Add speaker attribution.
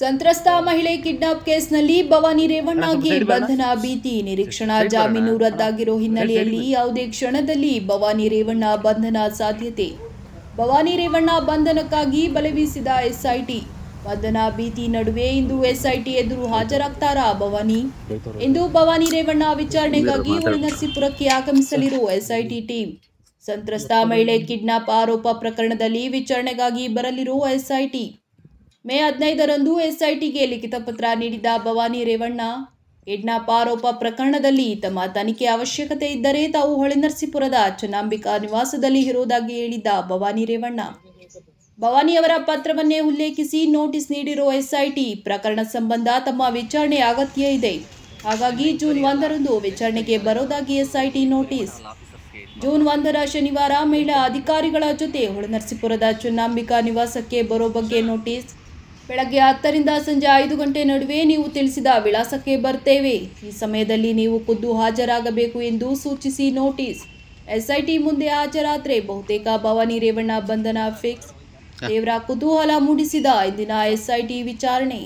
Speaker 1: ಸಂತ್ರಸ್ತ ಮಹಿಳೆ ಕಿಡ್ನಾಪ್ ಕೇಸ್ನಲ್ಲಿ ಭವಾನಿ ರೇವಣ್ಣಗೆ ಬಂಧನ ಭೀತಿ ನಿರೀಕ್ಷಣಾ ಜಾಮೀನು ರದ್ದಾಗಿರೋ ಹಿನ್ನೆಲೆಯಲ್ಲಿ ಯಾವುದೇ ಕ್ಷಣದಲ್ಲಿ ಭವಾನಿ ರೇವಣ್ಣ ಬಂಧನ ಸಾಧ್ಯತೆ. ಭವಾನಿ ರೇವಣ್ಣ ಬಂಧನಕ್ಕಾಗಿ ಬಲೆ ಬೀಸಿದ ಎಸ್ಐಟಿ. ಬಂಧನ ಭೀತಿ ನಡುವೆ ಇಂದು ಎಸ್ಐಟಿ ಎದುರು ಹಾಜರಾಗ್ತಾರಾ ಭವಾನಿ? ಇಂದು ಭವಾನಿ ರೇವಣ್ಣ ವಿಚಾರಣೆಗಾಗಿ ಹೊಳೆನರಸೀಪುರಕ್ಕೆ ಆಗಮಿಸಲಿರುವ ಎಸ್ಐಟಿ ಟೀಮ್. ಸಂತ್ರಸ್ತ ಮಹಿಳೆ ಕಿಡ್ನಾಪ್ ಆರೋಪ ಪ್ರಕರಣದಲ್ಲಿ ವಿಚಾರಣೆಗಾಗಿ ಬರಲಿರುವ ಎಸ್ಐಟಿ. ಮೇ ಹದಿನೈದರಂದು ಎಸ್ಐಟಿಗೆ ಲಿಖಿತ ಪತ್ರ ನೀಡಿದ ಭವಾನಿ ರೇವಣ್ಣ, ಕಿಡ್ನಾಪ್ ಆರೋಪ ಪ್ರಕರಣದಲ್ಲಿ ತಮ್ಮ ತನಿಖೆ ಅವಶ್ಯಕತೆ ಇದ್ದರೆ ತಾವು ಹೊಳೆನರಸೀಪುರದ ಚನ್ನಾಂಬಿಕಾ ನಿವಾಸದಲ್ಲಿ ಇರುವುದಾಗಿ ಹೇಳಿದ್ದ ಭವಾನಿ ರೇವಣ್ಣ. ಭವಾನಿಯವರ ಪತ್ರವನ್ನೇ ಉಲ್ಲೇಖಿಸಿ ನೋಟಿಸ್ ನೀಡಿರುವ ಎಸ್ಐಟಿ, ಪ್ರಕರಣ ಸಂಬಂಧ ತಮ್ಮ ವಿಚಾರಣೆ ಅಗತ್ಯ ಇದೆ. ಹಾಗಾಗಿ ಜೂನ್ ಒಂದರಂದು ವಿಚಾರಣೆಗೆ ಬರೋದಾಗಿ ಎಸ್ಐಟಿ ನೋಟಿಸ್. ಜೂನ್ ಒಂದರ ಶನಿವಾರ ಮಹಿಳಾ ಅಧಿಕಾರಿಗಳ ಜೊತೆ ಹೊಳೆನರಸೀಪುರದ ಚನ್ನಾಂಬಿಕಾ ನಿವಾಸಕ್ಕೆ ಬರೋ ಬಗ್ಗೆ ನೋಟಿಸ್. ಬೆಳಗ್ಗೆ ಹತ್ತರಿಂದ ಸಂಜೆ ಐದು ಗಂಟೆ ನಡುವೆ ನೀವು ತಿಳಿಸಿದ ವಿಳಾಸಕ್ಕೆ ಬರ್ತೇವೆ. ಈ ಸಮಯದಲ್ಲಿ ನೀವು ಖುದ್ದು ಹಾಜರಾಗಬೇಕು ಎಂದು ಸೂಚಿಸಿ ನೋಟಿಸ್. ಎಸ್ಐಟಿ ಮುಂದೆ ಹಾಜರಾದ್ರೆ ಬಹುತೇಕ ಭವಾನಿ ರೇವಣ್ಣ ಬಂಧನ ಫಿಕ್ಸ್. ತೀವ್ರ ಕುತೂಹಲ ಮೂಡಿಸಿದ ಇಂದಿನ ಎಸ್ಐಟಿ ವಿಚಾರಣೆ.